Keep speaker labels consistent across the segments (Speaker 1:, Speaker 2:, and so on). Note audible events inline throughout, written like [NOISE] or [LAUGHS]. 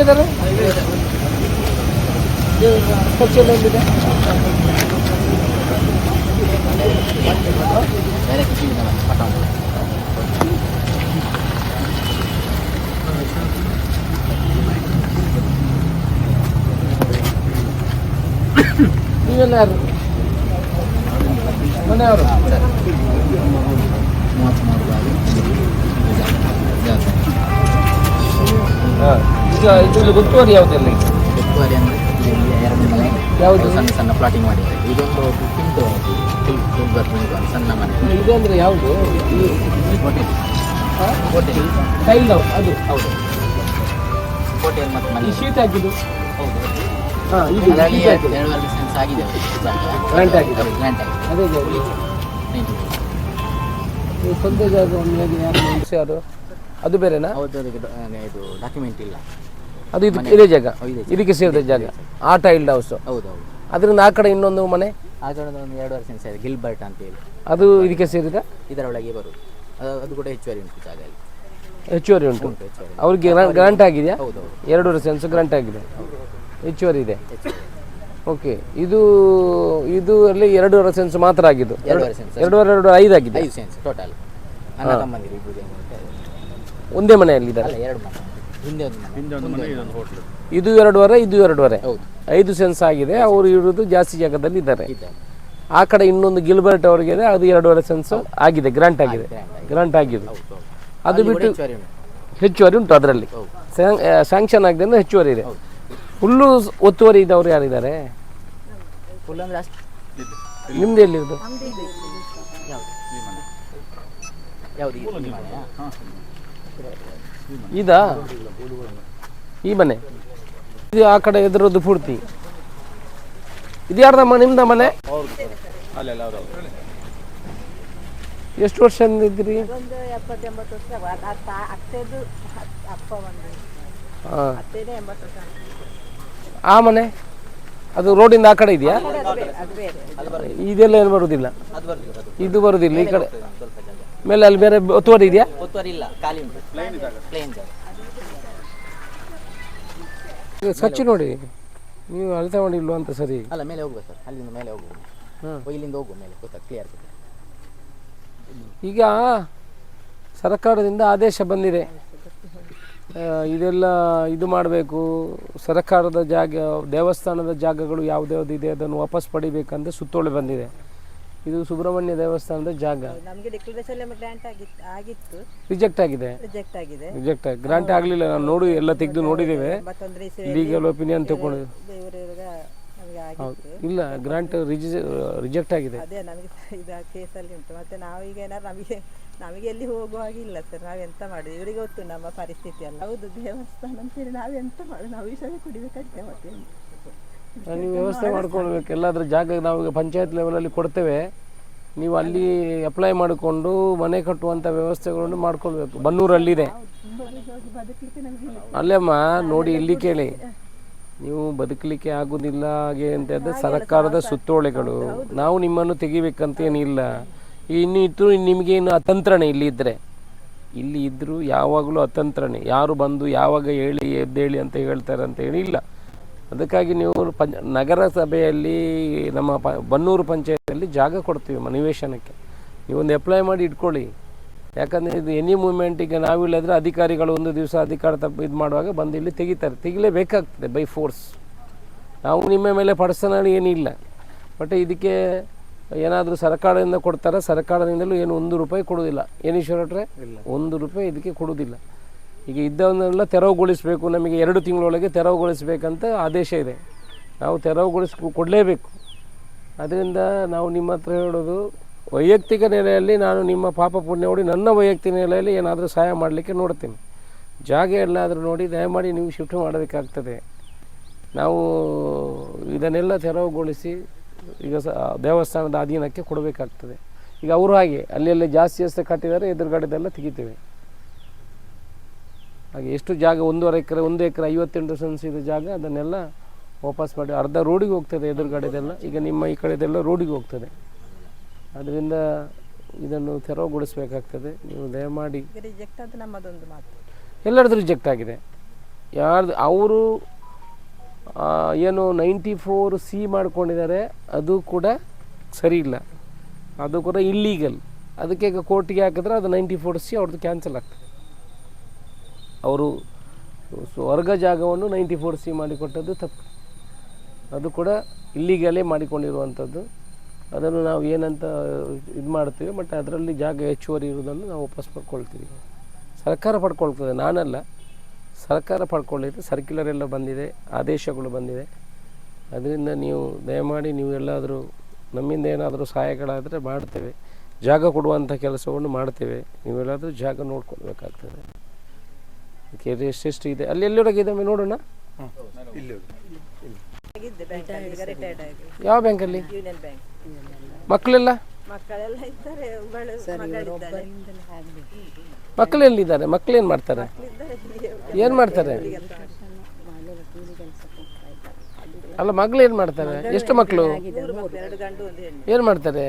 Speaker 1: ಎಲ್ಲಿದ್ದಾರೆ ಕಚೇರಿ ಎಲ್ಲಿದೆ
Speaker 2: ಬೇರೆ ಕೃಷಿ ವಿಧಾನ ಪಟ್ಟಣ
Speaker 1: ನೀವೆಲ್ಲ ಯಾರು ಮನೆಯವರು
Speaker 2: ಮೂವತ್ತ್ ಮೂರು ಬಾರಿ
Speaker 1: ಈಗ ಇದು ಗೊತ್ತುವರಿ ಯಾವುದೆಲ್ಲ
Speaker 2: ಗೊತ್ತುವರಿ ಅಂದರೆ ಇಲ್ಲಿ ಎರಡು ಮನೆ.
Speaker 1: ಯಾವುದು?
Speaker 2: ಸಣ್ಣ ಸಣ್ಣ ಪ್ಲಾಟಿಂಗ್ ಮಾಡಿದ್ದಾರೆ. ಇದೊಂದು ಒಂದು ಸಣ್ಣ ಮನೆ.
Speaker 1: ಇದು ಅಂದ್ರೆ ಯಾವುದು?
Speaker 2: ಹೋಟೆಲ್ ಹೋಟೆಲ್
Speaker 1: ಟೈಲ್ ಅದು.
Speaker 2: ಹೌದು. ಹೋಟೆಲ್ ಮತ್ತು ಮನೆ.
Speaker 1: ಶೀಟ್ ಹಾಕಿದ್ದು?
Speaker 2: ಹೌದು
Speaker 1: ಹಾಂ ಇದು.
Speaker 2: ಎರಡೂವರೆ ಸೆನ್ಸ್ ಆಗಿದೆ
Speaker 1: ಆಗಿದೆ.
Speaker 2: ಗ್ರ್ಯಾಂಟ್ ಆಗಿದೆ
Speaker 1: ಅದೇ. ಸ್ವಂತ ಜಾಗ ಒಂದು ಯಾರು ಅದು ಬೇರೆನಾ?
Speaker 2: ಹೌದು ಅದಕ್ಕೆ ಇದು ಡಾಕ್ಯುಮೆಂಟ್ ಇಲ್ಲ.
Speaker 1: ಅದು ಇದು ಇದೇ ಜಾಗ. ಇದಕ್ಕೆ ಸೇರಿದ ಜಾಗ. ಆ ಟೈಲ್ಡ್ ಹೌಸ್
Speaker 2: ಹೌದು ಹೌದು
Speaker 1: ಅದರಿಂದ ಆ ಕಡೆ ಇನ್ನೊಂದು ಮನೆ.
Speaker 2: ಆ ಕಡೆ ಒಂದು ಅಂತ ಗಿಲ್ಬರ್ಟ್ ಅಂತೇಳಿ
Speaker 1: ಅದು ಇದಕ್ಕೆ ಸೇರಿದ?
Speaker 2: ಇದರೊಳಗೆ ಬರುದು. ಅದು ಅದು ಕೂಡ ಹೆಚ್ಚುವರಿ ಉಂಟು ಜಾಗ
Speaker 1: ಹೆಚ್ಚುವರಿ ಉಂಟು.
Speaker 2: ಹೆಚ್ಚುವರಿ.
Speaker 1: ಅವ್ರಿಗೆ ಗ್ರಾಂಟ್ ಆಗಿದೆಯಾ
Speaker 2: ಹೌದು. ವರ್ಷ
Speaker 1: ಎರಡೂವರೆ ಸೆನ್ಸ್ ಗ್ರಾಂಟ್ ಆಗಿದೆ. ಹೆಚ್ಚುವರಿ ಇದೆ. ಓಕೆ ಇದು ಇದು ಅಲ್ಲಿ ಎರಡೂವರೆ ಸೆನ್ಸ್ ಮಾತ್ರ ಆಗಿದ್ದು.
Speaker 2: ಎರಡೂವರೆ ಸೆನ್ಸ್
Speaker 1: ಎರಡೂವರೆ ಎರಡು ಐದು ಆಗಿದೆ.
Speaker 2: ಐದು ಸೆನ್ಸ್ ಟೋಟಲ್ ಅಣ್ಣ ತಮ್ಮಂದಿರು ಇಬ್ಬರು ಜನ ಇದ್ದಾರೆ.
Speaker 1: ಒಂದೇ ಮನೆಯಲ್ಲಿ
Speaker 2: ಅಲ್ಲ ಎರಡು ಮನೆ. ಹಿಂದೆ ಒಂದು ಮನೆ ಹಿಂದೆ ಒಂದು ಮನೆ ಇದೊಂದು ಹೋಟ್ಲು
Speaker 1: ಇದು ಎರಡೂವರೆ ಇದು ಎರಡೂವರೆ.
Speaker 2: ಹೌದು.
Speaker 1: ಐದು ಸೆನ್ಸ್ ಆಗಿದೆ ಅವರು ಇರುವುದು ಜಾಸ್ತಿ ಜಾಗದಲ್ಲಿ ಇದ್ದಾರೆ.
Speaker 2: ಇದ್ದಾರೆ
Speaker 1: ಆ ಕಡೆ ಇನ್ನೊಂದು ಗಿಲ್ಬರ್ಟ್ ಅವರಿಗೆ ಇದೆ, ಅದು ಎರಡೂವರೆ ಸೆನ್ಸ್ ಆಗಿದೆ ಗ್ರಾಂಟ್ ಆಗಿದೆ ಗ್ರಾಂಟ್ ಆಗಿದೆ. ಅದು ಬಿಟ್ಟು
Speaker 2: ಹೆಚ್ಚುವರಿ ಉಂಟು
Speaker 1: ಅದರಲ್ಲಿ. ಸ್ಯಾಂಕ್ಷನ್ ಆಗಿದೆ ಅಂದ್ರೆ ಹೆಚ್ಚುವರಿ ಇದೆ.
Speaker 2: ಹೌದು.
Speaker 1: ಫುಲ್ಲು ಒತ್ತುವರಿ ಇದ್ದವ್ರು ಯಾರಿದ್ದಾರೆ? ನಿಮ್ದು. ಎಲ್ಲಿರೋದು? ಇದಾ? ಈ ಮನೆ. ಇದು ಆ ಕಡೆ ಎದುರದ್ದು ಪೂರ್ತಿ. ಇದು ಯಾರ್ದ ನಿಮ್ದ ಮನೆ? ಎಷ್ಟು
Speaker 3: ವರ್ಷ. ವರ್ಷ.
Speaker 1: ಆ ಮನೆ? ಅದು ರೋಡಿಂದ ಆ ಕಡೆ ಇದೆಯಾ? ಇದೆಲ್ಲ ಏನು ಬರುವುದಿಲ್ಲ ಇದು ಬರುದಿಲ್ಲ ಈ ಕಡೆ. ಮೇಲೆ ಅಲ್ಲಿ ಬೇರೆ ಒತ್ತುವರಿ ಇದೆಯಾ?
Speaker 2: ಒತ್ತುವರಿ ಇಲ್ಲ ಖಾಲಿ ಉಂಟು. ಪ್ಲೇನ್ ಜಾಗ.
Speaker 1: ಈಗ ಸ್ವಚ್ಛ ನೋಡಿ. ನೀವು ಅಳತೆ ಮಾಡಿಲ್ವ ಅಂತ ಸರಿ.
Speaker 2: ಅಲ್ಲ ಮೇಲೆ ಹೋಗುವ ಸರ್. ಅಲ್ಲಿಂದ ಮೇಲೆ ಹೋಗುವ
Speaker 1: ಹಾಂ
Speaker 2: ಇಲ್ಲಿಂದ ಹೋಗುವ ಮೇಲೆ ಗೊತ್ತಾಗ ಕ್ಲಿಯರ್
Speaker 1: ಈಗ ಸರ್ಕಾರದಿಂದ ಆದೇಶ ಬಂದಿದೆ. ಇದೆಲ್ಲ ಇದು ಮಾಡಬೇಕು. ಸರ್ಕಾರದ ಜಾಗ ದೇವಸ್ಥಾನದ ಜಾಗಗಳು ಯಾವುದ್ಯಾವ್ದು ಇದೆ ಅದನ್ನು ವಾಪಸ್ ಪಡಿಬೇಕಂತ ಸುತ್ತೋಲೆ ಬಂದಿದೆ. ಇದು ಸುಬ್ರಹ್ಮಣ್ಯ ದೇವಸ್ಥಾನದ ಜಾಗ.
Speaker 3: ನಮಗೆ ಡಿಕ್ಲರೇಷನ್ ಗ್ರಾಂಟ್ ಆಗಿತ್ತು ಆಗಿತ್ತು.
Speaker 1: ರಿಜೆಕ್ಟ್ ಆಗಿದೆ.
Speaker 3: ರಿಜೆಕ್ಟ್ ಆಗಿದೆ.
Speaker 1: ರಿಜೆಕ್ಟ್ ಆಗಿ ಗ್ರಾಂಟ್ ಆಗಲಿಲ್ಲ ನಾವು ನೋಡಿ ಎಲ್ಲ ತೆಗೆದು ನೋಡಿದ್ದೇವೆ.
Speaker 3: ಮತ್ತೊಂದ್ರೆ
Speaker 1: ಲೀಗಲ್ ಒಪಿನಿಯನ್ ತಗೊಂಡು
Speaker 3: ದೇವರವ್ರಿಗೆ ನಮಗೆ ಆಗಿತ್ತು.
Speaker 1: ಇಲ್ಲ ಗ್ರಾಂಟ್ ರಿಜೆಕ್ಟ್ ಆಗಿದೆ.
Speaker 3: ಅದೇ ನಮಗೆ [LAUGHS] ಇದು ಕೇಸಲ್ಲಿ ಉಂಟು. ಮತ್ತೆ ಈಗ ಏನಾದ್ರು ನಮಗೆ ನಮಗೆ ಎಲ್ಲಿ ಹೋಗುವ ಹಾಗೆ ಇಲ್ಲ ಸರ್. ಎಂತ ಮಾಡುದು? ಇವರಿಗೆ ಗೊತ್ತು ನಮ್ಮ ಪರಿಸ್ಥಿತಿ ಅಲ್ಲ ಹೌದು ದೇವಸ್ಥಾನ ಅಂತೇಳಿ ನಾವೆಂತ ಮಾಡುದು? ನಾವು ವಿಷಯ ಕುಡಿಬೇಕಂತೆ ಮತ್ತೆ
Speaker 1: ನೀವು ವ್ಯವಸ್ಥೆ ಮಾಡ್ಕೊಳ್ಬೇಕು. ಎಲ್ಲಾದ್ರೂ ಜಾಗ ನಾವು ಪಂಚಾಯತ್ ಲೆವೆಲಲ್ಲಿ ಕೊಡ್ತೇವೆ. ನೀವು ಅಲ್ಲಿ ಅಪ್ಲೈ ಮಾಡಿಕೊಂಡು ಮನೆ ಕಟ್ಟುವಂಥ ವ್ಯವಸ್ಥೆಗಳನ್ನು ಮಾಡ್ಕೊಳ್ಬೇಕು. ಬನ್ನೂರಲ್ಲಿದೆ ಅಲ್ಲೇಮ್ಮ, ನೋಡಿ ಇಲ್ಲಿ ಕೇಳಿ. ನೀವು ಬದುಕಲಿಕ್ಕೆ ಆಗೋದಿಲ್ಲ ಹಾಗೆ ಅಂತ ಹೇಳಿದ್ರೆ ಸರ್ಕಾರದ ಸುತ್ತೋಲೆಗಳು. ನಾವು ನಿಮ್ಮನ್ನು ತೆಗಿಬೇಕಂತ ಏನಿಲ್ಲ ಇನ್ನು ಇತ್ತು ನಿಮಗೆ ಏನು ಅತಂತ್ರಣೆ ಇಲ್ಲಿ ಇದ್ದರೆ ಇಲ್ಲಿ ಇದ್ದರೂ ಯಾವಾಗಲೂ ಅತಂತ್ರಣೆ ಯಾರು ಬಂದು ಯಾವಾಗ ಹೇಳಿ ಎದ್ದೇಳಿ ಅಂತ ಹೇಳ್ತಾರೆ ಅಂತ ಹೇಳಿ ಇಲ್ಲ ಅದಕ್ಕಾಗಿ ನೀವು ಪಂಚ ನಗರಸಭೆಯಲ್ಲಿ ನಮ್ಮ ಪ ಬನ್ನೂರು ಪಂಚಾಯತಿಯಲ್ಲಿ ಜಾಗ ಕೊಡ್ತೀವಿ ನಿವೇಶನಕ್ಕೆ. ನೀವೊಂದು ಅಪ್ಲೈ ಮಾಡಿ ಇಟ್ಕೊಳ್ಳಿ. ಯಾಕಂದರೆ ಇದು ಎನಿ ಮೂಮೆಂಟಿಗೆ ನಾವಿಲ್ಲದ್ರೆ ಅಧಿಕಾರಿಗಳು ಒಂದು ದಿವಸ ಅಧಿಕಾರ ತಪ್ಪು ಇದು ಮಾಡುವಾಗ ಬಂದು ಇಲ್ಲಿ ತೆಗಿತಾರೆ. ತೆಗಿಲೇಬೇಕಾಗ್ತದೆ ಬೈ ಫೋರ್ಸ್ ನಾವು ನಿಮ್ಮ ಮೇಲೆ ಪರ್ಸನಲ್ ಏನಿಲ್ಲ. ಬಟ್ ಇದಕ್ಕೆ ಏನಾದರೂ ಸರ್ಕಾರದಿಂದ ಕೊಡ್ತಾರೆ ಸರ್ಕಾರದಿಂದಲೂ ಏನು ಒಂದು ರೂಪಾಯಿ ಕೊಡೋದಿಲ್ಲ. ಏನು ಇಲ್ಲ. ಒಂದು ರೂಪಾಯಿ ಇದಕ್ಕೆ ಕೊಡೋದಿಲ್ಲ. ಈಗ ಇದ್ದವನ್ನೆಲ್ಲ ತೆರವುಗೊಳಿಸಬೇಕು, ನಮಗೆ ಎರಡು ತಿಂಗಳೊಳಗೆ ತೆರವುಗೊಳಿಸಬೇಕಂತ ಆದೇಶ ಇದೆ. ನಾವು ತೆರವುಗೊಳಿಸ್ ಕೊಡಲೇಬೇಕು. ಅದರಿಂದ ನಾವು ನಿಮ್ಮ ಹತ್ರ ಹೇಳೋದು, ವೈಯಕ್ತಿಕ ನೆಲೆಯಲ್ಲಿ ನಾನು ನಿಮ್ಮ ಪಾಪ ಪುಣ್ಯ ನೋಡಿ ನನ್ನ ವೈಯಕ್ತಿಕ ನೆಲೆಯಲ್ಲಿ ಏನಾದರೂ ಸಹಾಯ ಮಾಡಲಿಕ್ಕೆ ನೋಡ್ತೀನಿ. ಜಾಗ ಎಲ್ಲಾದರೂ ನೋಡಿ, ದಯಮಾಡಿ ನೀವು ಶಿಫ್ಟ್ ಮಾಡಬೇಕಾಗ್ತದೆ. ನಾವು ಇದನ್ನೆಲ್ಲ ತೆರವುಗೊಳಿಸಿ, ಈಗ ಸ, ದೇವಸ್ಥಾನದ ಅಧೀನಕ್ಕೆ ಕೊಡಬೇಕಾಗ್ತದೆ. ಈಗ ಅವರು ಹಾಗೆ, ಅಲ್ಲೆಲ್ಲ ಜಾಸ್ತಿ ಜಾಸ್ತಿ ಕಟ್ಟಿದ್ದಾರೆ, ಎದುರುಗಡೆದೆಲ್ಲ ತೆಗಿತೇವೆ. ಹಾಗೆ ಎಷ್ಟು ಜಾಗ ಒಂದೂವರೆ ಎಕರೆ ಒಂದು ಎಕರೆ ಐವತ್ತೆಂಟು ಸೆನ್ಸ್ ಇದೆ ಜಾಗ ಅದನ್ನೆಲ್ಲ ವಾಪಸ್ ಮಾಡಿ ಅರ್ಧ ರೋಡಿಗೆ ಹೋಗ್ತದೆ ಎದುರುಗಡೆದೆಲ್ಲ. ಈಗ ನಿಮ್ಮ ಈ ಕಡೆದೆಲ್ಲ ರೋಡಿಗೆ ಹೋಗ್ತದೆ. ಅದರಿಂದ ಇದನ್ನು ತೆರವುಗೊಳಿಸಬೇಕಾಗ್ತದೆ. ನೀವು ದಯಮಾಡಿ.
Speaker 3: ರಿಜೆಕ್ಟ್ ಅಂತ ನಮ್ಮದೊಂದು ಮಾತು.
Speaker 1: ಎಲ್ಲರದ್ದು ರಿಜೆಕ್ಟ್ ಆಗಿದೆ. ಯಾರ್ದು ಅವರು ಏನು ನೈಂಟಿ ಫೋರ್ ಸಿ ಮಾಡ್ಕೊಂಡಿದ್ದಾರೆ ಅದು ಕೂಡ ಸರಿ ಇಲ್ಲ. ಅದು ಕೂಡ ಇಲ್ಲೀಗಲ್ ಅದಕ್ಕೆ ಈಗ ಕೋರ್ಟಿಗೆ ಹಾಕಿದ್ರೆ ಅದು ನೈಂಟಿ ಫೋರ್ ಸಿ ಅವ್ರದ್ದು ಕ್ಯಾನ್ಸಲ್ ಆಗ್ತದೆ. ಅವರು ಸ್ವರ್ಗ ಜಾಗವನ್ನು ನೈಂಟಿ ಫೋರ್ ಸಿ ಮಾಡಿಕೊಟ್ಟದ್ದು ತಪ್ಪು. ಅದು ಕೂಡ ಇಲ್ಲಿಗಲೇ ಮಾಡಿಕೊಂಡಿರುವಂಥದ್ದು. ಅದನ್ನು ನಾವು ಏನಂತ ಇದು ಮಾಡ್ತೀವಿ ಬಟ್ ಅದರಲ್ಲಿ ಜಾಗ ಹೆಚ್ಚುವರಿ ಇರುವುದನ್ನು ನಾವು ವಾಪಸ್ ಪಡ್ಕೊಳ್ತೀವಿ. ಸರ್ಕಾರ ಪಡ್ಕೊಳ್ತದೆ, ನಾನಲ್ಲ. ಸರ್ಕಾರ ಪಡ್ಕೊಳ್ಳಿದೆ ಸರ್ಕ್ಯುಲರ್ ಎಲ್ಲ ಬಂದಿದೆ, ಆದೇಶಗಳು ಬಂದಿದೆ. ಅದರಿಂದ ನೀವು ದಯಮಾಡಿ ನೀವು ಎಲ್ಲಾದರೂ ನಮ್ಮಿಂದ ಏನಾದರೂ ಸಹಾಯಗಳಾದರೆ ಮಾಡ್ತೇವೆ. ಜಾಗ ಕೊಡುವಂಥ ಕೆಲಸವನ್ನು ಮಾಡ್ತೇವೆ. ನೀವೆಲ್ಲಾದರೂ ಜಾಗ ನೋಡ್ಕೊಳ್ಬೇಕಾಗ್ತದೆ. ಅದಕ್ಕೆ ಎಷ್ಟೆಷ್ಟು ಇದೆ? ಅಲ್ಲಿ ಎಲ್ಲಿವರೆಗೆ ಇದೆ ನೋಡೋಣ. ಯಾವ ಬ್ಯಾಂಕಲ್ಲಿ
Speaker 3: ಬ್ಯಾಂಕ್
Speaker 1: ಅಲ್ಲಿ
Speaker 3: ಮಕ್ಕಳೆಲ್ಲ?
Speaker 1: ಮಕ್ಕಳು ಎಲ್ಲಿದ್ದಾರೆ ಮಕ್ಕಳು ಏನು ಮಾಡ್ತಾರೆ? ಏನ್ ಮಾಡ್ತಾರೆ? ಅಲ್ಲ ಮಗಳು ಏನು ಮಾಡ್ತಾರೆ? ಎಷ್ಟು ಮಕ್ಕಳು ಏನ್ ಮಾಡ್ತಾರೆ?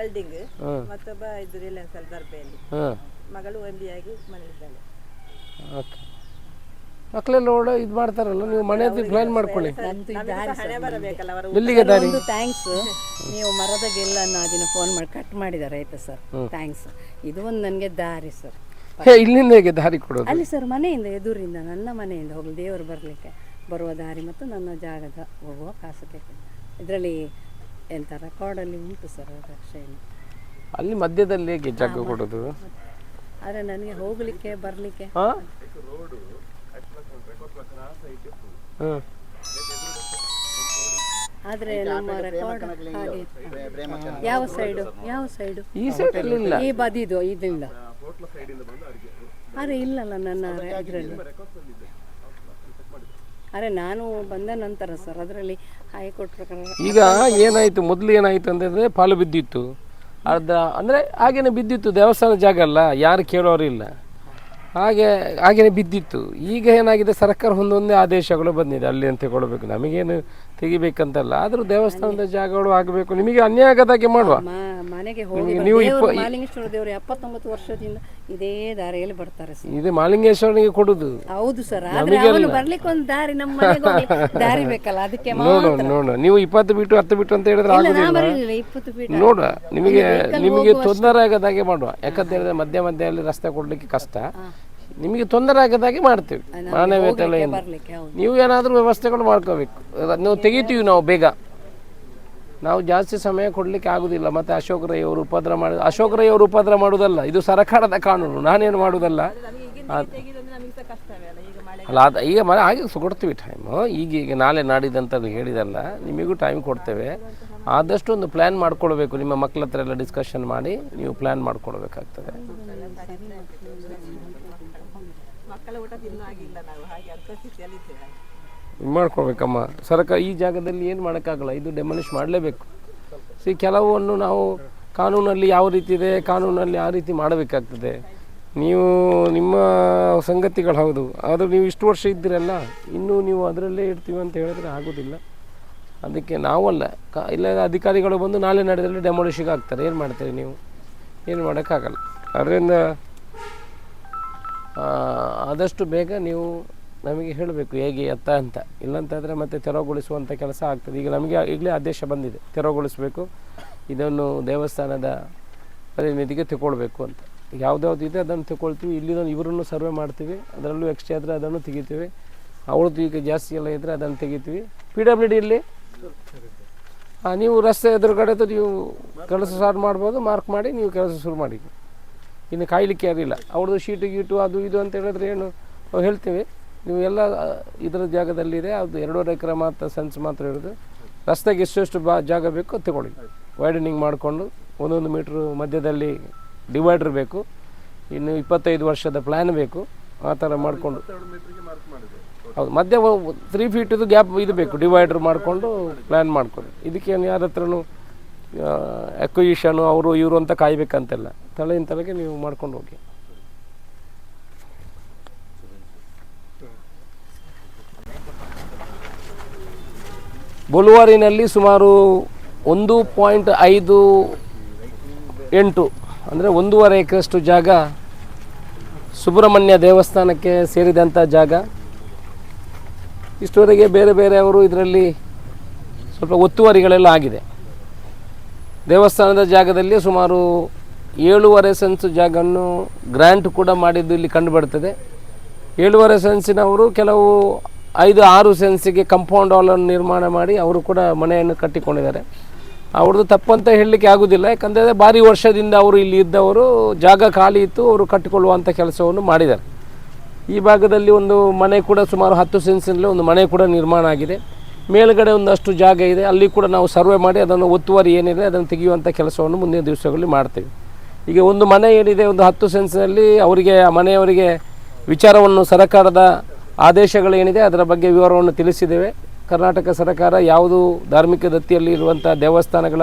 Speaker 3: ವೆಲ್ಡಿಂಗ್. ಮತ್ತೊಬ್ಬ ಇದು ರಿಲಯನ್ಸ್ ಅಲ್ಲಿ ದರ್ಬೆಯಲ್ಲಿ
Speaker 1: ಹಾಂ
Speaker 3: ಮಗಳು ಎಂ ಬಿ ಆಗಿ ಮನೆಯಿದ್ದಾಳೆ
Speaker 1: ಓಕೆ. ಮಕ್ಕಳೆಲ್ಲ ಓಡ ಇದು ಮಾಡ್ತಾರಲ್ಲ ನೀವು ಮನೆಯದ್ದು ಪ್ಲ್ಯಾನ್ ಮಾಡ್ಕೊಳ್ಳಿ.
Speaker 3: ಹಣೆ ಬರಬೇಕಲ್ಲ ಅವರ
Speaker 1: ಎಲ್ಲಿಗೆ ದಾರಿ?
Speaker 4: ಒಂದು ಥ್ಯಾಂಕ್ಸ್ ನೀವು ಮರದ ಗೆಲ್ಲ ಅದನ್ನ ಫೋನ್ ಮಾಡಿ ಕಟ್ ಮಾಡಿದ್ದಾರೆ ಆಯ್ತಾ ಸರ್? ಥ್ಯಾಂಕ್ಸ್ ಇದು ಒಂದು ನನಗೆ ದಾರಿ ಸರ್.
Speaker 1: ಹೇ ಇಲ್ಲಿಂದ ಹೇಗೆ ದಾರಿ ಕೊಡೋದು?
Speaker 4: ಅಲ್ಲಿ ಸರ್ ಮನೆಯಿಂದ ಎದುರಿಂದ ನನ್ನ ಮನೆಯಿಂದ ಹೋಗಲು ದೇವರು ಬರಲಿಕ್ಕೆ ಬರುವ ದಾರಿ ಮತ್ತು ನನ್ನ ಜಾಗದ ಹೋಗುವ ಕಾಸಕ್ಕೆ. ಇದರಲ್ಲಿ ಎಂಥ ರೆಕಾರ್ಡಲ್ಲಿ ಉಂಟು ಸರ್ ರಕ್ಷಣೆ
Speaker 1: ಅಲ್ಲಿ ಮಧ್ಯದಲ್ಲಿ ಹೇಗೆ ಜಾಗ ಕೊಡೋದು?
Speaker 4: ಆದರೆ ನನಗೆ ಹೋಗಲಿಕ್ಕೆ ಬರಲಿಕ್ಕೆ.
Speaker 1: ಹಾಂ?
Speaker 4: ಆದರೆ ನಮ್ಮ ರೆಕಾರ್ಡ್ ಹಾಗೆ ಯಾವ ಸೈಡು ಯಾವ ಸೈಡು
Speaker 1: ಈ ಸೈಡ್ ಇಲ್ಲ.
Speaker 4: ಈ ಬದಿದು ಇದರಿಂದ. ಅರೆ ಇಲ್ಲಲ್ಲ ನನ್ನ ಇದರಲ್ಲಿ. ಅರೆ ನಾನು ಬಂದ ನಂತರ ಸರ್ ಅದರಲ್ಲಿ ಹೈಕೋರ್ಟ್ ಪ್ರಕಾರ
Speaker 1: ಈಗ ಏನಾಯಿತು? ಮೊದಲು ಏನಾಯಿತು ಅಂತಂದರೆ ಪಾಲು ಬಿದ್ದಿತ್ತು. ಅರ್ಧ, ಅಂದರೆ ಹಾಗೇನೆ ಬಿದ್ದಿತ್ತು, ದೇವಸ್ಥಾನ ಜಾಗ ಅಲ್ಲ, ಯಾರು ಕೇಳೋರಿಲ್ಲ ಹಾಗೆ, ಹಾಗೇನೆ ಬಿದ್ದಿತ್ತು. ಈಗ ಏನಾಗಿದೆ, ಸರ್ಕಾರ ಒಂದೊಂದೇ ಆದೇಶಗಳು ಬಂದಿದೆ, ಅಲ್ಲಿ ಅಂತ ತಗೊಳ್ಬೇಕು ನಮಗೇನು ತೆಗಿಬೇಕಂತಲ್ಲ ಆದರೂ ದೇವಸ್ಥಾನದ ಜಾಗಗಳು ಆಗಬೇಕು. ನಿಮಗೆ ಅನ್ಯಾಯ ಆಗದಾಗೆ ಮಾಡುವ.
Speaker 4: ಮ- ಮನೆಗೆ ಹೋಗಿ
Speaker 1: ನೀವು
Speaker 4: ದೇವರು ಮಾಲಿಂಗೇಶ್ವರ ದೇವರು ಎಪ್ಪತ್ತೊಂಬತ್ತು ವರ್ಷದಿಂದ ಇದೇ ದಾರಿಯಲ್ಲಿ ಬರ್ತಾರೆ ಸರ್.
Speaker 1: ಇದು ಮಾಲಿಂಗೇಶ್ವರನಿಗೆ ಕೊಡುದು.
Speaker 4: ಹೌದು ಸರ್ ಆದ್ರೆ ಅವನು ಬರ್ಲಿಕ್ಕೆ ಒಂದು ದಾರಿ ನಮ್ಮ ಮನೆಗೆ ಹೋಗ್ಲಿಕ್ಕೆ ದಾರಿ ಬೇಕಲ್ಲ ಅದಕ್ಕೆ
Speaker 1: ನೋಡು ನೋಡು ನೀವು ಇಪ್ಪತ್ತು ಬಿಟ್ಟು ಹತ್ತು ಬಿಟ್ಟು ಅಂತ ಹೇಳಿದ್ರೆ
Speaker 4: ನಾ
Speaker 1: ಆಗುದಿಲ್ಲ.
Speaker 4: ಬರಲಿಲ್ಲ ಇಪ್ಪತ್ತು ಫೀಟ್
Speaker 1: ನೋಡುವ ನಿಮಗೆ ನಿಮಗೆ ತೊಂದರೆ ಆಗದಾಗೆ ಮಾಡುವ. ಯಾಕಂತ ಹೇಳಿದ್ರೆ ಮಧ್ಯ ಮಧ್ಯದಲ್ಲಿ ರಸ್ತೆ ಕೊಡ್ಲಿಕ್ಕೆ ಕಷ್ಟ. ನಿಮಗೆ ತೊಂದರೆ ಆಗದಾಗೆ ಮಾಡ್ತೇವೆ. ಮಾನವೀಯತೆಯಿಂದ
Speaker 4: ಹೌದು.
Speaker 1: ನೀವು ಏನಾದರೂ ವ್ಯವಸ್ಥೆಗಳು ಮಾಡ್ಕೋಬೇಕು. ನೀವು ತೆಗಿತೀವಿ ನಾವು ಬೇಗ. ನಾವು ಜಾಸ್ತಿ ಸಮಯ ಕೊಡಲಿಕ್ಕೆ ಆಗುದಿಲ್ಲ. ಮತ್ತೆ ಅಶೋಕ್ ರೈ ಅವರು ಉಪದ್ರ ಮಾಡಿ ಅಶೋಕ್ ರೈ ಅವರು ಉಪದ್ರ ಮಾಡೋದಲ್ಲ. ಇದು ಸರ್ಕಾರದ ಕಾನೂನು ನಾನೇನು
Speaker 3: ಕಷ್ಟವೇ ಅಲ್ಲ? ಈಗ
Speaker 1: ಅದು ಈಗ ಮನೆ ಹಾಗೆ ಕೊಡ್ತೀವಿ ಟೈಮು ಈಗ ಈಗ ನಾಳೆ ನಾಡಿದಂತ ಹೇಳಿದಲ್ಲ ನಿಮಗೂ ಟೈಮ್ ಕೊಡ್ತೇವೆ. ಆದಷ್ಟು ಒಂದು ಪ್ಲ್ಯಾನ್ ಮಾಡ್ಕೊಳ್ಬೇಕು. ನಿಮ್ಮ ಮಕ್ಕಳ ಹತ್ರ ಎಲ್ಲ ಡಿಸ್ಕಷನ್ ಮಾಡಿ ನೀವು ಪ್ಲ್ಯಾನ್ ಮಾಡ್ಕೊಳ್ಬೇಕಾಗ್ತದೆ.
Speaker 3: ಮಕ್ಕಳ ಊಟ ನಾವು, ಹಾಗೆ ಅಂತ ಸ್ಥಿತಿಯಲ್ಲಿ
Speaker 1: ಮಾಡ್ಕೊಬೇಕಮ್ಮ. ಸರ್ಕಾರ ಈ ಜಾಗದಲ್ಲಿ ಏನು ಮಾಡೋಕ್ಕಾಗಲ್ಲ, ಇದು ಡೆಮಾಲಿಷ್ ಮಾಡಲೇಬೇಕು. ಸಿ ಕೆಲವನ್ನು ನಾವು ಕಾನೂನಲ್ಲಿ ಯಾವ ರೀತಿ ಇದೆ, ಕಾನೂನಲ್ಲಿ ಆ ರೀತಿ ಮಾಡಬೇಕಾಗ್ತದೆ. ನೀವು ನಿಮ್ಮ ಸಂಗತಿಗಳು ಹೌದು, ಆದರೂ ನೀವು ಇಷ್ಟು ವರ್ಷ ಇದ್ದೀರಲ್ಲ, ಇನ್ನೂ ನೀವು ಅದರಲ್ಲೇ ಇರ್ತೀವಿ ಅಂತ ಹೇಳಿದ್ರೆ ಆಗೋದಿಲ್ಲ. ಅದಕ್ಕೆ ನಾವಲ್ಲ, ಕಾ ಇಲ್ಲ ಅಧಿಕಾರಿಗಳು ಬಂದು ನಾಳೆ ನಡೆದಲ್ಲಿ ಡೆಮಾಲಿಷಿಗೆ ಆಗ್ತಾರೆ. ಏನು ಮಾಡ್ತೀರಿ ನೀವು? ಏನು ಮಾಡೋಕ್ಕಾಗಲ್ಲ. ಅದರಿಂದ ಆದಷ್ಟು ಬೇಗ ನೀವು ನಮಗೆ ಹೇಳಬೇಕು ಹೇಗೆ ಎತ್ತ ಅಂತ. ಇಲ್ಲಂತಾದರೆ ಮತ್ತೆ ತೆರವುಗೊಳಿಸುವಂಥ ಕೆಲಸ ಆಗ್ತದೆ. ಈಗ ನಮಗೆ ಈಗಲೇ ಆದೇಶ ಬಂದಿದೆ. ತೆರವುಗೊಳಿಸಬೇಕು. ಇದನ್ನು ದೇವಸ್ಥಾನದ ಪ್ರತಿನಿಧಿಗೆ ತಗೊಳ್ಬೇಕು ಅಂತ. ಯಾವುದ್ಯಾವ್ದು ಇದೆ ಅದನ್ನು ತಗೊಳ್ತೀವಿ ಇಲ್ಲಿ ಇವರನ್ನು ಸರ್ವೆ ಮಾಡ್ತೀವಿ. ಅದರಲ್ಲೂ ಎಕ್ಸ್ಟ್ರಾ ಆದರೆ ಅದನ್ನು ತೆಗಿತೀವಿ. ಅವ್ರದ್ದು ಈಗ ಜಾಸ್ತಿ ಎಲ್ಲ ಇದ್ದರೆ ಅದನ್ನು ತೆಗಿತೀವಿ. ಪಿ ಡಬ್ಲ್ಯೂ ಡಿ ಇಲ್ಲಿ? ನೀವು ರಸ್ತೆ ಎದುರುಗಡೆದು ನೀವು ಕೆಲಸ ಸ್ಟಾರ್ಟ್ ಮಾಡ್ಬೋದು. ಮಾರ್ಕ್ ಮಾಡಿ ನೀವು ಕೆಲಸ ಶುರು ಮಾಡಿ. ಇನ್ನು ಕಾಯಲಿಕ್ಕೆ ಯಾರಿಲ್ಲ. ಅವ್ರದ್ದು ಶೀಟು ಗೀಟು ಅದು ಇದು ಅಂತ ಹೇಳಿದ್ರೆ ಏನು ನಾವು ಹೇಳ್ತೀವಿ. ನೀವು ಎಲ್ಲ ಇದರ ಜಾಗದಲ್ಲಿದೆ. ಅದು ಎರಡೂವರೆ ಎಕರೆ ಮಾತ್ರ, ಸೆನ್ಸ್ ಮಾತ್ರ ಇರೋದು. ರಸ್ತೆಗೆ ಎಷ್ಟೆಷ್ಟು ಬಾ, ಜಾಗ ಬೇಕೋ ತಗೊಳ್ಳಿ. ವೈಡನಿಂಗ್ ಮಾಡಿಕೊಂಡು ಒಂದೊಂದು ಮೀಟ್ರ್ ಮಧ್ಯದಲ್ಲಿ ಡಿವೈಡರ್ ಬೇಕು. ಇನ್ನು ಇಪ್ಪತ್ತೈದು ವರ್ಷದ ಪ್ಲ್ಯಾನ್ ಬೇಕು. ಆ ಥರ ಮಾಡಿಕೊಂಡು. ಹೌದು, ಮಧ್ಯ ತ್ರೀ ಫೀಟಿದು ಗ್ಯಾಪ್ ಇದು ಬೇಕು. ಡಿವೈಡರ್ ಮಾಡಿಕೊಂಡು ಪ್ಲ್ಯಾನ್ ಮಾಡ್ಕೊಳ್ಳಿ ಇದಕ್ಕೇನು ಯಾರ ಹತ್ರನೂ ಅಕ್ವಿಷನು ಅವರು, ಇವರು ಅಂತ ಕಾಯ್ಬೇಕಂತೆಲ್ಲ. ತಲೆಯಿಂದ ತಲೆಗೆ ನೀವು ಮಾಡ್ಕೊಂಡು ಹೋಗಿ. ಬೊಲುವಾರಿನಲ್ಲಿ ಸುಮಾರು ಒಂದು ಪಾಯಿಂಟ್ ಐದು ಎಂಟು, ಅಂದರೆ ಒಂದೂವರೆ ಎಕರೆಷ್ಟು ಜಾಗ ಸುಬ್ರಹ್ಮಣ್ಯ ದೇವಸ್ಥಾನಕ್ಕೆ ಸೇರಿದಂಥ ಜಾಗ. ಇಷ್ಟುವರೆಗೆ ಬೇರೆ ಬೇರೆಯವರು ಇದರಲ್ಲಿ ಸ್ವಲ್ಪ ಒತ್ತುವರಿಗಳೆಲ್ಲ ಆಗಿದೆ. ದೇವಸ್ಥಾನದ ಜಾಗದಲ್ಲಿ ಸುಮಾರು ಏಳೂವರೆ ಸೆನ್ಸ್ ಜಾಗವನ್ನು ಗ್ರ್ಯಾಂಟ್ ಕೂಡ ಮಾಡಿದ್ದು ಇಲ್ಲಿ ಕಂಡುಬರ್ತದೆ ಏಳುವರೆ ಸೆನ್ಸಿನವರು ಕೆಲವು ಐದು ಆರು ಸೆನ್ಸಿಗೆ ಕಂಪೌಂಡ್ ಹಾಲನ್ನು ನಿರ್ಮಾಣ ಮಾಡಿ ಅವರು ಕೂಡ ಮನೆಯನ್ನು ಕಟ್ಟಿಕೊಂಡಿದ್ದಾರೆ. ಅವ್ರದ್ದು ತಪ್ಪಂತ ಹೇಳಲಿಕ್ಕೆ ಆಗೋದಿಲ್ಲ, ಯಾಕಂದರೆ ಭಾರಿ ವರ್ಷದಿಂದ ಅವರು ಇಲ್ಲಿ ಇದ್ದವರು, ಜಾಗ ಖಾಲಿ ಇತ್ತು, ಅವರು ಕಟ್ಟಿಕೊಳ್ಳುವಂಥ ಕೆಲಸವನ್ನು ಮಾಡಿದ್ದಾರೆ. ಈ ಭಾಗದಲ್ಲಿ ಒಂದು ಮನೆ ಕೂಡ ಸುಮಾರು ಹತ್ತು ಸೆನ್ಸಿನಲ್ಲಿ ಒಂದು ಮನೆ ಕೂಡ ನಿರ್ಮಾಣ ಆಗಿದೆ. ಮೇಲ್ಗಡೆ ಒಂದಷ್ಟು ಜಾಗ ಇದೆ, ಅಲ್ಲಿ ಕೂಡ ನಾವು ಸರ್ವೆ ಮಾಡಿ ಅದನ್ನು ಒತ್ತುವರಿ ಏನಿದೆ ಅದನ್ನು ತೆಗೆಯುವಂಥ ಕೆಲಸವನ್ನು ಮುಂದಿನ ದಿವಸಗಳಲ್ಲಿ ಮಾಡ್ತೇವೆ. ಈಗ ಒಂದು ಮನೆ ಏನಿದೆ, ಒಂದು ಹತ್ತು ಸೆನ್ಸ್ನಲ್ಲಿ ಅವರಿಗೆ, ಆ ಮನೆಯವರಿಗೆ ವಿಚಾರವನ್ನು ಸರ್ಕಾರದ ಆದೇಶಗಳೇನಿದೆ ಅದರ ಬಗ್ಗೆ ವಿವರವನ್ನು ತಿಳಿಸಿದ್ದೇವೆ. ಕರ್ನಾಟಕ ಸರ್ಕಾರ ಯಾವುದು ಧಾರ್ಮಿಕ ದತ್ತಿಯಲ್ಲಿ ಇರುವಂಥ ದೇವಸ್ಥಾನಗಳ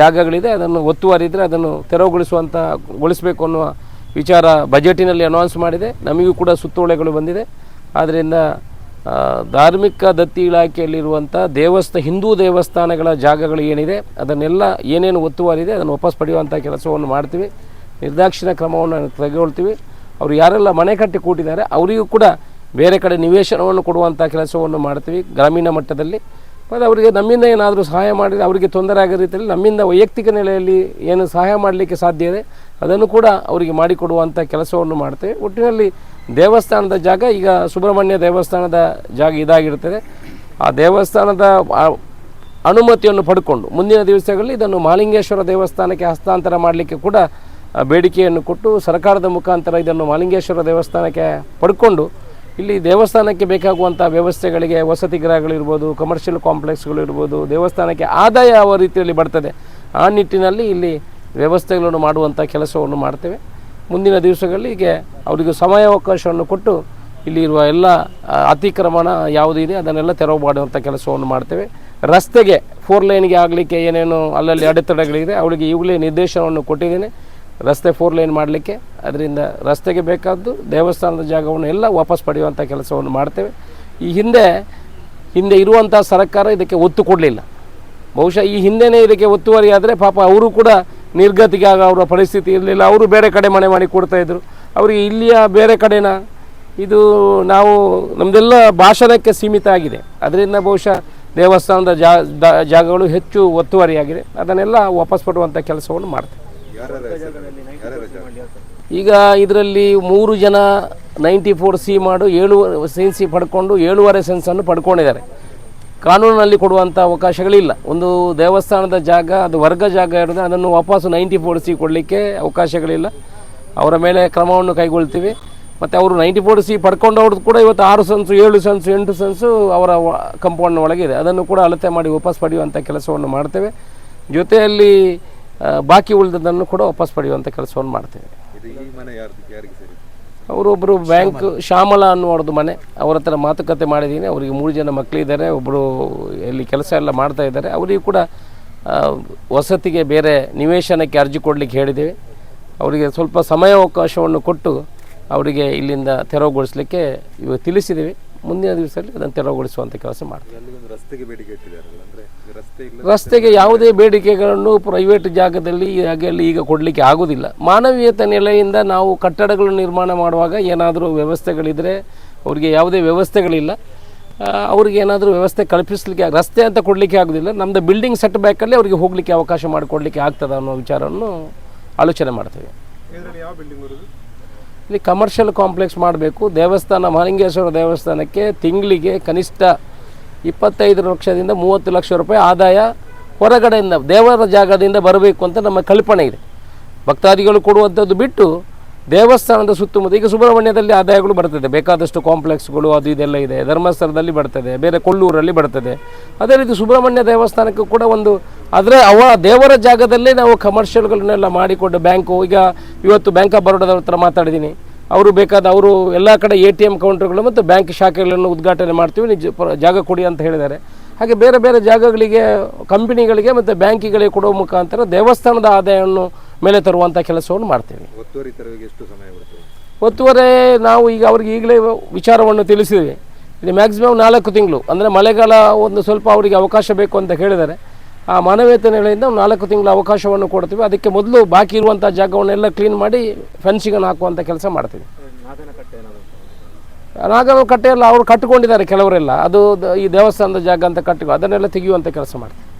Speaker 1: ಜಾಗಗಳಿದೆ, ಅದನ್ನು ಒತ್ತುವರಿ ಇದ್ದರೆ ಅದನ್ನು ತೆರವುಗೊಳಿಸುವಂಥ ಗೊಳಿಸಬೇಕು ಅನ್ನುವ ವಿಚಾರ ಬಜೆಟಿನಲ್ಲಿ ಅನೌನ್ಸ್ ಮಾಡಿದೆ. ನಮಗೂ ಕೂಡ ಸುತ್ತೋಲೆಗಳು ಬಂದಿದೆ. ಆದ್ದರಿಂದ ಧಾರ್ಮಿಕ ದತ್ತಿ ಇಲಾಖೆಯಲ್ಲಿರುವಂಥ ದೇವಸ್ಥ, ಹಿಂದೂ ದೇವಸ್ಥಾನಗಳ ಜಾಗಗಳು ಏನಿದೆ, ಅದನ್ನೆಲ್ಲ ಏನೇನು ಒತ್ತುವಾರಿದೆ, ಅದನ್ನು ವಾಪಸ್ ಪಡೆಯುವಂಥ ಕೆಲಸವನ್ನು ಮಾಡ್ತೀವಿ. ನಿರ್ದಾಕ್ಷಿಣ ಕ್ರಮವನ್ನು ತೆಗೆದುಕೊಳ್ತೀವಿ ಅವರು ಯಾರೆಲ್ಲ ಮನೆ ಕಟ್ಟಿ ಕೂಟಿದ್ದಾರೆ, ಅವರಿಗೂ ಕೂಡ ಬೇರೆ ಕಡೆ ನಿವೇಶನವನ್ನು ಕೊಡುವಂಥ ಕೆಲಸವನ್ನು ಮಾಡ್ತೀವಿ, ಗ್ರಾಮೀಣ ಮಟ್ಟದಲ್ಲಿ. ಮತ್ತು ಅವರಿಗೆ ನಮ್ಮಿಂದ ಏನಾದರೂ ಸಹಾಯ ಮಾಡಿದರೆ ಅವರಿಗೆ ತೊಂದರೆ ಆಗೋ ರೀತಿಯಲ್ಲಿ ನಮ್ಮಿಂದ ವೈಯಕ್ತಿಕ ನೆಲೆಯಲ್ಲಿ ಏನು ಸಹಾಯ ಮಾಡಲಿಕ್ಕೆ ಸಾಧ್ಯ ಇದೆ, ಅದನ್ನು ಕೂಡ ಅವರಿಗೆ ಮಾಡಿಕೊಡುವಂಥ ಕೆಲಸವನ್ನು ಮಾಡ್ತೇವೆ. ಒಟ್ಟಿನಲ್ಲಿ ದೇವಸ್ಥಾನದ ಜಾಗ ಈಗ ಸುಬ್ರಹ್ಮಣ್ಯ ದೇವಸ್ಥಾನದ ಜಾಗ ಇದಾಗಿರ್ತದೆ. ಆ ದೇವಸ್ಥಾನದ ಅನುಮತಿಯನ್ನು ಪಡ್ಕೊಂಡು ಮುಂದಿನ ದಿವಸಗಳಲ್ಲಿ ಇದನ್ನು ಮಾಲಿಂಗೇಶ್ವರ ದೇವಸ್ಥಾನಕ್ಕೆ ಹಸ್ತಾಂತರ ಮಾಡಲಿಕ್ಕೆ ಕೂಡ ಬೇಡಿಕೆಯನ್ನು ಕೊಟ್ಟು ಸರ್ಕಾರದ ಮುಖಾಂತರ ಇದನ್ನು ಮಾಲಿಂಗೇಶ್ವರ ದೇವಸ್ಥಾನಕ್ಕೆ ಪಡ್ಕೊಂಡು ಇಲ್ಲಿ ದೇವಸ್ಥಾನಕ್ಕೆ ಬೇಕಾಗುವಂಥ ವ್ಯವಸ್ಥೆಗಳಿಗೆ, ವಸತಿ ಗೃಹಗಳಿರ್ಬೋದು ಕಮರ್ಷಿಯಲ್ ಕಾಂಪ್ಲೆಕ್ಸ್ಗಳಿರ್ಬೋದು ದೇವಸ್ಥಾನಕ್ಕೆ ಆದಾಯ ಯಾವ ರೀತಿಯಲ್ಲಿ ಬರ್ತದೆ, ಆ ನಿಟ್ಟಿನಲ್ಲಿ ಇಲ್ಲಿ ವ್ಯವಸ್ಥೆಗಳನ್ನು ಮಾಡುವಂಥ ಕೆಲಸವನ್ನು ಮಾಡ್ತೇವೆ. ಮುಂದಿನ ದಿವಸಗಳಿಗೆ ಅವರಿಗೂ ಸಮಯಾವಕಾಶವನ್ನು ಕೊಟ್ಟು ಇಲ್ಲಿರುವ ಎಲ್ಲ ಅತಿಕ್ರಮಣ ಯಾವುದಿದೆ ಅದನ್ನೆಲ್ಲ ತೆರವು ಮಾಡುವಂಥ ಕೆಲಸವನ್ನು ಮಾಡ್ತೇವೆ. ರಸ್ತೆಗೆ ಫೋರ್ ಲೈನ್ಗೆ ಆಗಲಿಕ್ಕೆ ಏನೇನು ಅಲ್ಲಲ್ಲಿ ಅಡೆತಡೆಗಳಿದೆ, ಅವಳಿಗೆ ಈಗಲೇ ನಿರ್ದೇಶನವನ್ನು ಕೊಟ್ಟಿದ್ದೇನೆ. ರಸ್ತೆ ಫೋರ್ ಲೈನ್ ಮಾಡಲಿಕ್ಕೆ, ಅದರಿಂದ ರಸ್ತೆಗೆ ಬೇಕಾದ್ದು ದೇವಸ್ಥಾನದ ಜಾಗವನ್ನು ಎಲ್ಲ ವಾಪಸ್ ಪಡೆಯುವಂಥ ಕೆಲಸವನ್ನು ಮಾಡ್ತೇವೆ. ಈ ಹಿಂದೆ ಹಿಂದೆ ಇರುವಂಥ ಸರ್ಕಾರ ಇದಕ್ಕೆ ಒತ್ತು ಕೊಡಲಿಲ್ಲ. ಬಹುಶಃ ಈ ಹಿಂದೆನೇ ಇದಕ್ಕೆ ಒತ್ತುವರಿ ಆದರೆ ಪಾಪ ಅವರು ಕೂಡ ನಿರ್ಗತಿಗೆ ಆಗ ಅವರ ಪರಿಸ್ಥಿತಿ ಇರಲಿಲ್ಲ. ಅವರು ಬೇರೆ ಕಡೆ ಮನೆ ಮಾಡಿ ಕೊಡ್ತಾಯಿದ್ರು ಅವರಿಗೆ ಇಲ್ಲಿಯ ಬೇರೆ ಕಡೆನ? ಇದು ನಾವು ನಮ್ಮದೆಲ್ಲ ಭಾಷಣಕ್ಕೆ ಸೀಮಿತ ಆಗಿದೆ. ಅದರಿಂದ ಬಹುಶಃ ದೇವಸ್ಥಾನದ ಜಾಗಗಳು ಹೆಚ್ಚು ಒತ್ತುವರಿಯಾಗಿದೆ. ಅದನ್ನೆಲ್ಲ ವಾಪಸ್ ಪಡುವಂಥ ಕೆಲಸವನ್ನು ಮಾಡ್ತೇವೆ. ಈಗ ಇದರಲ್ಲಿ ಮೂರು ಜನ ನೈಂಟಿ ಫೋರ್ ಸಿ ಮಾಡು, ಏಳು ಸಿ ಪಡ್ಕೊಂಡು ಏಳುವರೆ ಸೆನ್ಸನ್ನು ಪಡ್ಕೊಂಡಿದ್ದಾರೆ. ಕಾನೂನಿನಲ್ಲಿ ಕೊಡುವಂಥ ಅವಕಾಶಗಳಿಲ್ಲ. ಒಂದು ದೇವಸ್ಥಾನದ ಜಾಗ, ಅದು ವರ್ಗ ಜಾಗ ಇರೋದು ಅದನ್ನು ವಾಪಸ್ಸು ನೈಂಟಿ ಫೋರ್ ಸಿ ಕೊಡಲಿಕ್ಕೆ ಅವಕಾಶಗಳಿಲ್ಲ. ಅವರ ಮೇಲೆ ಕ್ರಮವನ್ನು ಕೈಗೊಳ್ತೀವಿ. ಮತ್ತು ಅವರು ನೈಂಟಿ ಫೋರ್ ಸಿ ಪಡ್ಕೊಂಡವ್ರದ್ದು ಕೂಡ ಇವತ್ತು ಆರು ಸೆನ್ಸು ಏಳು ಸೆನ್ಸು ಎಂಟು ಸೆನ್ಸು ಅವರ ಕಂಪೌಂಡ್ನ ಒಳಗಿದೆ. ಅದನ್ನು ಕೂಡ ಅಳತೆ ಮಾಡಿ ವಾಪಸ್ ಪಡೆಯುವಂಥ ಕೆಲಸವನ್ನು ಮಾಡ್ತೇವೆ. ಜೊತೆಯಲ್ಲಿ ಬಾಕಿ ಉಳಿದದನ್ನು ಕೂಡ ವಾಪಸ್ ಪಡೆಯುವಂಥ ಕೆಲಸವನ್ನು ಮಾಡ್ತೇವೆ.
Speaker 5: ಇದು ಈ ಮನೆ ಯಾರ್ದು ಯಾರಿಗೆ ಸರಿ
Speaker 1: ಅವರೊಬ್ಬರು ಬ್ಯಾಂಕ್ ಶ್ಯಾಮಲ. ಅನ್ನುವರದು ಮನೆ. ಅವರ ಹತ್ರ ಮಾತುಕತೆ ಮಾಡಿದ್ದೀನಿ ಅವರಿಗೆ ಮೂರು ಜನ ಮಕ್ಕಳಿದ್ದಾರೆ ಒಬ್ಬರು ಇಲ್ಲಿ ಕೆಲಸ ಎಲ್ಲ ಮಾಡ್ತಾ ಇದ್ದಾರೆ. ಅವರಿಗೂ ಕೂಡ ಆ, ವಸತಿಗೆ ಬೇರೆ ನಿವೇಶನಕ್ಕೆ ಅರ್ಜಿ ಕೊಡಲಿಕ್ಕೆ ಹೇಳಿದ್ದೇವೆ. ಅವರಿಗೆ ಸ್ವಲ್ಪ ಸಮಯಾವಕಾಶವನ್ನು ಕೊಟ್ಟು ಅವರಿಗೆ ಇಲ್ಲಿಂದ ತೆರವುಗೊಳಿಸಲಿಕ್ಕೆ ಇವಾಗ ತಿಳಿಸಿದ್ದೀವಿ. ಮುಂದಿನ ದಿವಸದಲ್ಲಿ ಅದನ್ನು ತೆರವುಗೊಳಿಸುವಂಥ ಕೆಲಸ ಮಾಡ್ತೀವಿ.
Speaker 5: ರಸ್ತೆಗೆ ಬೇಡಿಕೆ ರಸ್ತೆ
Speaker 1: ಯಾವುದೇ ಬೇಡಿಕೆಗಳನ್ನು ಪ್ರೈವೇಟ್ ಜಾಗದಲ್ಲಿ ಹಾಗೆಲ್ಲಿ ಈಗ ಕೊಡಲಿಕ್ಕೆ ಆಗೋದಿಲ್ಲ. ಮಾನವೀಯತ ನೆಲೆಯಿಂದ ನಾವು ಕಟ್ಟಡಗಳು ನಿರ್ಮಾಣ ಮಾಡುವಾಗ ಏನಾದರೂ ವ್ಯವಸ್ಥೆಗಳಿದ್ದರೆ ಅವರಿಗೆ ಯಾವುದೇ ವ್ಯವಸ್ಥೆಗಳಿಲ್ಲ. ಅವ್ರಿಗೆ ಏನಾದರೂ ವ್ಯವಸ್ಥೆ ಕಲ್ಪಿಸಲಿಕ್ಕೆ ರಸ್ತೆ ಅಂತ ಕೊಡಲಿಕ್ಕೆ ಆಗೋದಿಲ್ಲ. ನಮ್ಮದು ಬಿಲ್ಡಿಂಗ್ ಸೆಟ್ ಬ್ಯಾಕಲ್ಲಿ ಅವರಿಗೆ ಹೋಗಲಿಕ್ಕೆ ಅವಕಾಶ ಮಾಡಿಕೊಡ್ಲಿಕ್ಕೆ ಆಗ್ತದೆ ಅನ್ನೋ ವಿಚಾರವನ್ನು ಆಲೋಚನೆ ಮಾಡ್ತೇವೆ. ಇಲ್ಲಿ ಕಮರ್ಷಿಯಲ್ ಕಾಂಪ್ಲೆಕ್ಸ್ ಮಾಡಬೇಕು. ದೇವಸ್ಥಾನ, ಮಹಲಿಂಗೇಶ್ವರ ದೇವಸ್ಥಾನಕ್ಕೆ ತಿಂಗಳಿಗೆ ಕನಿಷ್ಠ ಇಪ್ಪತ್ತೈದು ಲಕ್ಷದಿಂದ ಮೂವತ್ತು ಲಕ್ಷ ರೂಪಾಯಿ ಆದಾಯ ಹೊರಗಡೆಯಿಂದ, ದೇವರ ಜಾಗದಿಂದ ಬರಬೇಕು ಅಂತ ನಮ್ಮ ಕಲ್ಪನೆ ಇದೆ. ಭಕ್ತಾದಿಗಳು ಕೊಡುವಂಥದ್ದು ಬಿಟ್ಟು ದೇವಸ್ಥಾನದ ಸುತ್ತಮುತ್ತ ಈಗ ಸುಬ್ರಹ್ಮಣ್ಯದಲ್ಲಿ ಆದಾಯಗಳು ಬರ್ತದೆ. ಬೇಕಾದಷ್ಟು ಕಾಂಪ್ಲೆಕ್ಸ್ಗಳು ಅದು ಇದೆಲ್ಲ ಇದೆ. ಧರ್ಮಸ್ಥಳದಲ್ಲಿ ಬರ್ತದೆ. ಬೇರೆ ಕೊಲ್ಲೂರಲ್ಲಿ ಬರ್ತದೆ. ಅದೇ ರೀತಿ ಸುಬ್ರಹ್ಮಣ್ಯ ದೇವಸ್ಥಾನಕ್ಕೂ ಕೂಡ ಒಂದು ಆದರೆ ಅವ ದೇವರ ಜಾಗದಲ್ಲೇ ನಾವು ಕಮರ್ಷಿಯಲ್ಗಳನ್ನೆಲ್ಲ ಮಾಡಿಕೊಂಡು ಬ್ಯಾಂಕು ಈಗ ಇವತ್ತು ಬ್ಯಾಂಕ್ ಆಫ್ ಬರೋಡದ ಹತ್ರ ಮಾತಾಡಿದ್ದೀನಿ ಅವರು ಬೇಕಾದ ಅವರು ಎಲ್ಲ ಕಡೆ ಎ ಟಿ ಎಂ ಕೌಂಟರ್ಗಳು ಮತ್ತು ಬ್ಯಾಂಕ್ ಶಾಖೆಗಳನ್ನು ಉದ್ಘಾಟನೆ ಮಾಡ್ತೀವಿ. ನಿಜ ಜಾಗ ಕೊಡಿ ಅಂತ ಹೇಳಿದ್ದಾರೆ. ಹಾಗೆ ಬೇರೆ ಬೇರೆ ಜಾಗಗಳಿಗೆ ಕಂಪನಿಗಳಿಗೆ ಮತ್ತು ಬ್ಯಾಂಕಿಗಳಿಗೆ ಕೊಡುವ ಮುಖಾಂತರ ದೇವಸ್ಥಾನದ ಆದಾಯವನ್ನು ಮೇಲೆ ತರುವಂಥ ಕೆಲಸವನ್ನು ಮಾಡ್ತೀವಿ.
Speaker 5: ಎಷ್ಟು ಸಮಯ
Speaker 1: ಒತ್ತುವರೆ ನಾವು ಈಗ ಅವ್ರಿಗೆ ಈಗಲೇ ವಿಚಾರವನ್ನು ತಿಳಿಸಿದ್ವಿ. ಇದು ಮ್ಯಾಕ್ಸಿಮಮ್ ನಾಲ್ಕು ತಿಂಗಳು. ಅಂದರೆ ಮಳೆಗಾಲ ಒಂದು ಸ್ವಲ್ಪ ಅವರಿಗೆ ಅವಕಾಶ ಬೇಕು ಅಂತ ಹೇಳಿದ್ದಾರೆ. ಆ ಮಾನವೀಯತೆ ಒಂದು ನಾಲ್ಕು ತಿಂಗಳ ಅವಕಾಶವನ್ನು ಕೊಡ್ತೀವಿ. ಅದಕ್ಕೆ ಮೊದಲು ಬಾಕಿ ಇರುವಂಥ ಜಾಗವನ್ನೆಲ್ಲ ಕ್ಲೀನ್ ಮಾಡಿ ಫೆನ್ಸಿಗನ್ನು ಹಾಕುವಂಥ ಕೆಲಸ ಮಾಡ್ತೀವಿ. ನಾಗನ ಕಟ್ಟೆ ಎಲ್ಲ ಅವ್ರು ಕಟ್ಟಿಕೊಂಡಿದ್ದಾರೆ ಕೆಲವರೆಲ್ಲ. ಅದು ಈ ದೇವಸ್ಥಾನದ ಜಾಗ ಅಂತ ಕಟ್ಟಿಕೊ, ಅದನ್ನೆಲ್ಲ ತೆಗೆಯುವಂಥ ಕೆಲಸ ಮಾಡ್ತಾರೆ